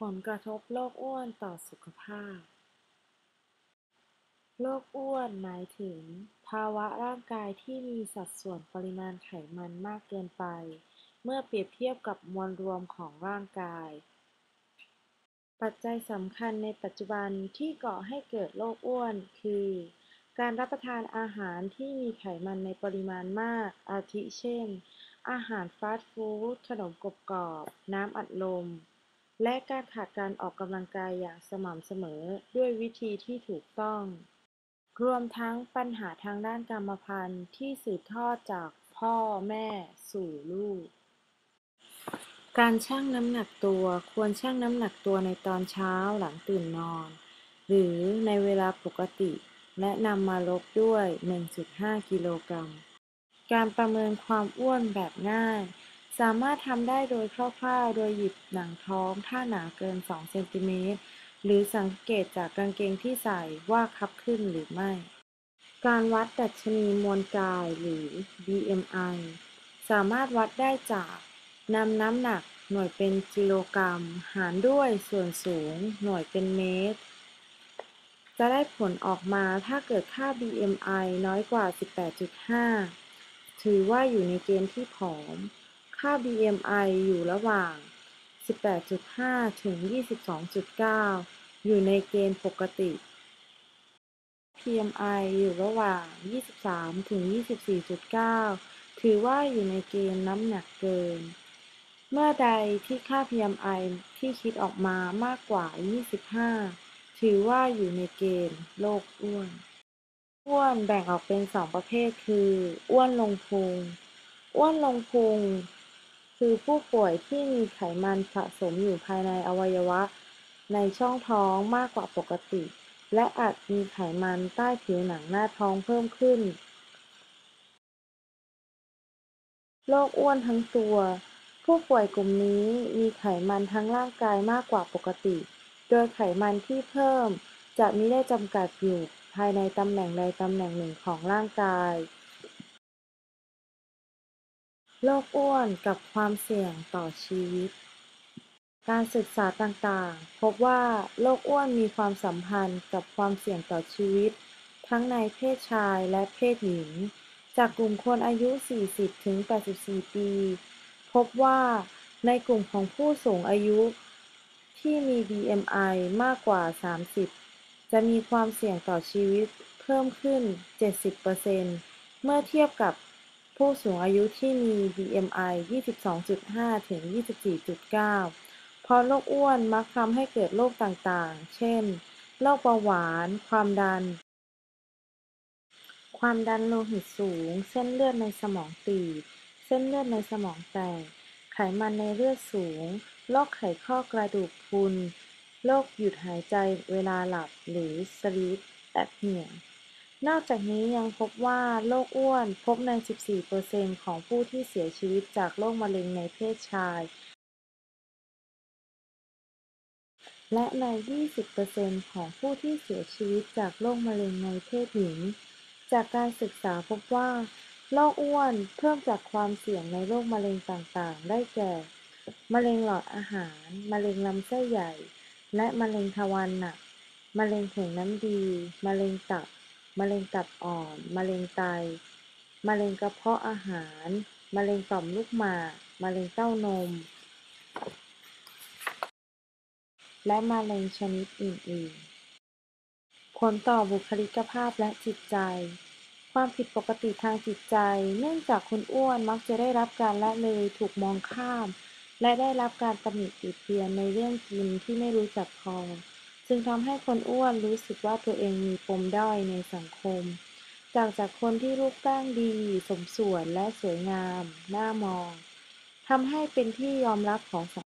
ผลกระทบโรคอ้วนต่อสุขภาพ โรคอ้วนหมายถึง ภาวะร่างกายที่มีสัดส่วนปริมาณไขมันมากเกินไป เมื่อเปรียบเทียบกับมวลรวมของร่างกาย ปัจจัยสำคัญในปัจจุบันที่ก่อให้เกิดโรคอ้วน คือ การรับประทานอาหารที่มีไขมันในปริมาณมาก อาทิเช่น อาหารฟาสต์ฟู้ด ขนมกรอบๆน้ำอัดลม และการขาดการออกกำลังกายอย่างสม่ำเสมอด้วยวิธีที่ถูกต้อง รวมทั้งปัญหาทางด้านกรรมพันธุ์ที่สืบทอดจากพ่อแม่สู่ลูก การชั่งน้ำหนักตัวควรชั่งน้ำหนักตัวในตอนเช้าหลังตื่นนอน หรือในเวลาปกติ และนำมาลบด้วย 1.5 กิโลกรัม การประเมินความอ้วนแบบง่าย สามารถทำได้โดยคร่าวๆ โดยหยิบหนังท้อง ถ้าหนาเกิน 2 เซนติเมตร หรือสังเกตจากกางเกงที่ใส่ว่าคับขึ้นหรือไม่ การวัดดัชนีมวลกายหรือ BMI สามารถวัดได้จากนำน้ำหนักหน่วยเป็นกิโลกรัม หารด้วยส่วนสูง หน่วยเป็นเมตร จะได้ผลออกมาถ้าเกิดค่า BMI น้อยกว่า 18.5 ถือว่าอยู่ในเกณฑ์ที่ผอม ค่า BMI อยู่ระหว่าง 18.5 ถึง 22.9 อยู่ในเกณฑ์ปกติ PMI อยู่ระหว่าง 23 ถึง 24.9 ถือว่าอยู่ในเกณฑ์น้ำหนักเกิน เมื่อใดที่ค่า PMI ที่คิดออกมามากกว่า 25 ถือว่าอยู่ในเกณฑ์โรคอ้วน อ้วนแบ่งออกเป็นสองประเภทคือ อ้วนลงพุง อ้วนลงพุง คือผู้ป่วยที่มีไขมันสะสมอยู่ภายในอวัยวะในช่องท้องมากกว่าปกติ และอาจมีไขมันใต้ผิวหนังหน้าท้องเพิ่มขึ้น โรคอ้วนทั้งตัว ผู้ป่วยกลุ่มนี้มีไขมันทั้งร่างกายมากกว่าปกติ โดยไขมันที่เพิ่มจะมิได้จำกัดอยู่ภายในตำแหน่งใดตำแหน่งหนึ่งของร่างกาย โรคอ้วนกับความเสี่ยงต่อชีวิต การศึกษาต่างๆ พบว่าโรคอ้วนมีความสัมพันธ์กับความเสี่ยงต่อชีวิต ทั้งในเพศชายและเพศหญิง จากกลุ่มคนอายุ 40-84 ปี พบว่าในกลุ่มของผู้สูงอายุ ที่มี BMI มากกว่า 30 จะมีความเสี่ยงต่อชีวิตเพิ่มขึ้น 70%เมื่อเทียบกับ ผู้สูงอายุที่มี BMI 22.5 ถึง 24.9 เพราะโรคอ้วนมักทำให้เกิดโรคต่างๆ เช่น โรคเบาหวาน ความดัน ความดันโลหิตสูง เส้นเลือดในสมองตีบ เส้นเลือดในสมองแตก ไขมันในเลือดสูง โรคไขข้อกระดูกพรุน โรคหยุดหายใจเวลาหลับหรือ sleep apnea นอกจากนี้ยังพบว่าโรคอ้วนพบใน 14%ของผู้ที่เสียชีวิตจากโรคมะเร็งในเพศชาย และใน 20%ของผู้ที่เสียชีวิตจากโรคมะเร็งในเพศหญิง จากการศึกษาพบว่าโรคอ้วนเพิ่มจากความเสี่ยงในโรคมะเร็งต่างๆ ได้แก่ มะเร็งหลอดอาหาร มะเร็งลำไส้ใหญ่ และมะเร็งทวารหนัก มะเร็งถุงน้ำดี มะเร็งตับ มะเร็งตับอ่อน มะเร็งไต มะเร็งกระเพาะอาหาร มะเร็งต่อมลูกหมาก มะเร็งเต้านม และมะเร็งชนิดอื่น ๆ ผลต่อบุคลิกภาพและจิตใจ ความผิดปกติทางจิตใจ เนื่องจากคนอ้วนมักจะได้รับการละเลย ถูกมองข้าม และได้รับการตำหนิติเตียนในเรื่องกินที่ไม่รู้จักพอ จึงทำให้คนอ้วนรู้สึกว่าตัวเองมีปมด้อยในสังคม จากจากคนที่รูปร่างดี สมส่วนและสวยงาม น่ามองทำให้เป็นที่ยอมรับของสังคม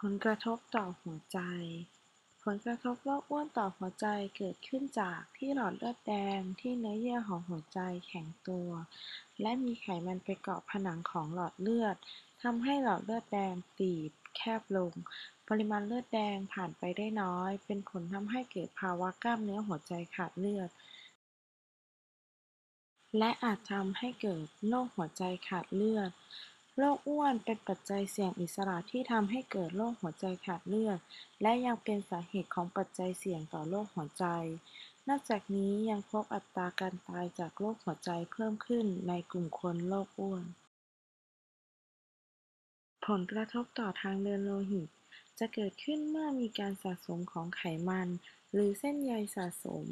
ผลกระทบต่อหัวใจ ผลกระทบโรคอ้วนต่อหัวใจเกิดขึ้นจากที่หลอดเลือดแดงที่เนื้อเยื่อของหัวใจแข็งตัว และมีไขมันไปเกาะผนังของหลอดเลือดทำให้หลอดเลือดแดงตีบแคบลง ปริมาณเลือดแดงผ่านไปได้น้อย เป็นผลทำให้เกิดภาวะกล้ามเนื้อหัวใจขาดเลือด และอาจทำให้เกิดโรคหัวใจขาดเลือด โรคอ้วนเป็นปัจจัยเสี่ยงอิสระที่ทำให้เกิดโรคหัวใจขาดเลือด และยังเป็นสาเหตุของปัจจัยเสี่ยงต่อโรคหัวใจ นอกจากนี้ยังพบอัตราการตายจากโรคหัวใจเพิ่มขึ้นในกลุ่มคนโรคอ้วน ผลกระทบต่อทางเดินโลหิต จะเกิดขึ้นเมื่อมีการสะสมของไขมัน หรือเส้นใยสะสม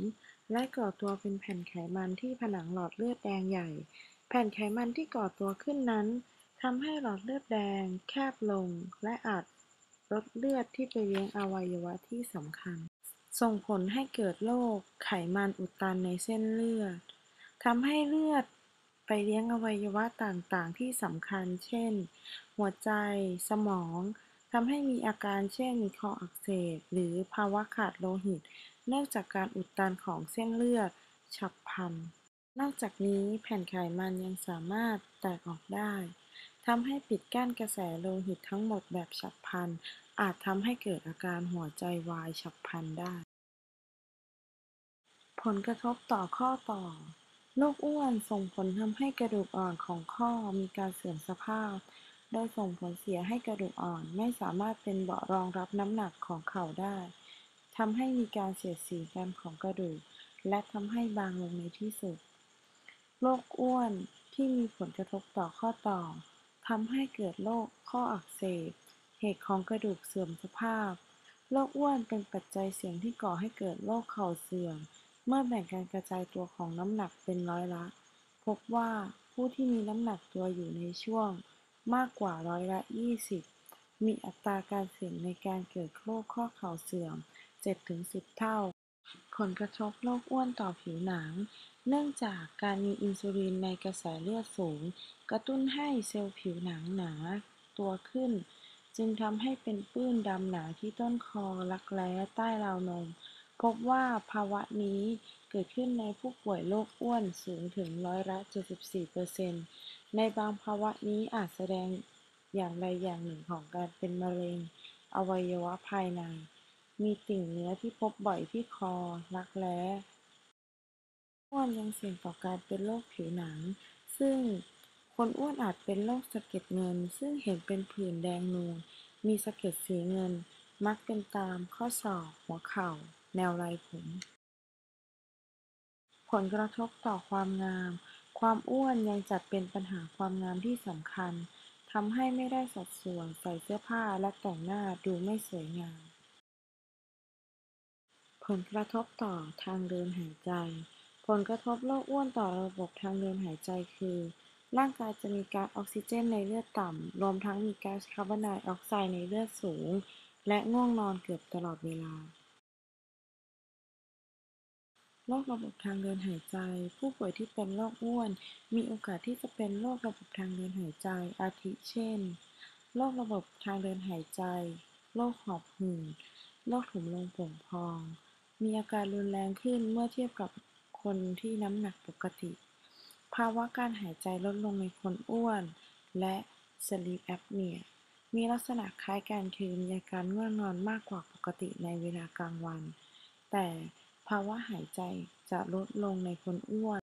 และก่อตัวเป็นแผ่นไขมันที่ผนังหลอดเลือดแดงใหญ่ แผ่นไขมันที่ก่อตัวขึ้นนั้นทำให้หลอดเลือดแดง แคบลง และอาจลดเลือดที่ไปเลี้ยงอวัยวะที่สำคัญ ส่งผลให้เกิดโรคไขมันอุดตันในเส้นเลือดทำให้เลือดไปเลี้ยงอวัยวะต่างๆ ที่สำคัญ เช่น หัวใจ สมอง ทำให้มีอาการเช่น คออักเสบ หรือภาวะขาดโลหิต เนื่องจากการอุดตันของเส้นเลือด ฉับพลัน นอกจากนี้แผ่นไขมันยังสามารถแตกออกได้ทำให้ปิดกั้นกระแสโลหิตทั้งหมดแบบฉับพลัน อาจทำให้เกิดอาการหัวใจวายฉับพลันได้ ผลกระทบต่อข้อต่อโรคอ้วนส่งผลทำให้กระดูกอ่อนของข้อมีการเสื่อมสภาพ โดยส่งผลเสียให้กระดูกอ่อนไม่สามารถเป็นเบาะรองรับน้ำหนักของเข่าได้ทำให้มีการเสียดสีกันของกระดูก และทำให้บางลงในที่สุด โรคอ้วนที่มีผลกระทบต่อข้อต่อทำให้เกิดโรคข้ออักเสบ เหตุของกระดูกเสื่อมสภาพ โรคอ้วนเป็นปัจจัยเสี่ยงที่ก่อให้เกิดโรคเข่าเสื่อม เมื่อแบ่งการกระจายตัวของน้ำหนักเป็นร้อยละ พบว่าผู้ที่มีน้ำหนักตัวอยู่ในช่วง มากกว่าร้อยละ 20 มีอัตราการเสี่ยงในการเกิดโรคข้อเข่าเสื่อม 7-10 เท่า ผลกระทบโรคอ้วนต่อผิวหนัง เนื่องจากการมีอินซูลินในกระแสเลือดสูง กระตุ้นให้เซลล์ผิวหนังหนาตัวขึ้น จึงทำให้เป็นปื้นดำหนาที่ต้นคอรักแร้ใต้ราวนม พบว่าภาวะนี้เกิดขึ้นในผู้ป่วยโรคอ้วนสูงถึงร้อยละ 74% ในบางภาวะนี้อาจแสดงอย่างใดอย่างหนึ่งของการเป็นมะเร็งอวัยวะภายใน มีติ่งเนื้อที่พบบ่อยที่คอ รักแร้อ้วนยังเสี่ยงต่อการเป็นโรคผิวหนัง ซึ่งคนอ้วนอาจเป็นโรคสะเก็ดเงิน ซึ่งเห็นเป็นผื่นแดงนูน มีสะเก็ดสีเงิน มักเป็นตามข้อศอก หัวเข่า แนวไรผม ผลกระทบต่อความงาม ความอ้วนยังจัดเป็นปัญหาความงามที่สำคัญทำให้ไม่ได้สัดส่วนใส่เสื้อผ้าและแต่งหน้าดูไม่สวยงาม ผลกระทบต่อทางเดินหายใจ ผลกระทบโรคอ้วนต่อระบบทางเดินหายใจคือ ร่างกายจะมีก๊าซออกซิเจนในเลือดต่ำ รวมทั้งมีก๊าซคาร์บอนไดออกไซด์ในเลือดสูง และง่วงนอนเกือบตลอดเวลา โรคระบบทางเดินหายใจ ผู้ป่วยที่เป็นโรคอ้วน มีโอกาสที่จะเป็นโรคระบบทางเดินหายใจ อาทิเช่น โรคระบบทางเดินหายใจ โรคหอบหืด โรคถุงลมโป่งพอง มีอาการรุนแรงขึ้นเมื่อเทียบกับคนที่น้ำหนักปกติ ภาวะการหายใจลดลงในคนอ้วน และ sleep apnea มีลักษณะคล้ายกันคือมีอาการง่วงนอนมากกว่าปกติในเวลากลางวัน แต่ ภาวะหายใจจะลดลงในคนอ้วน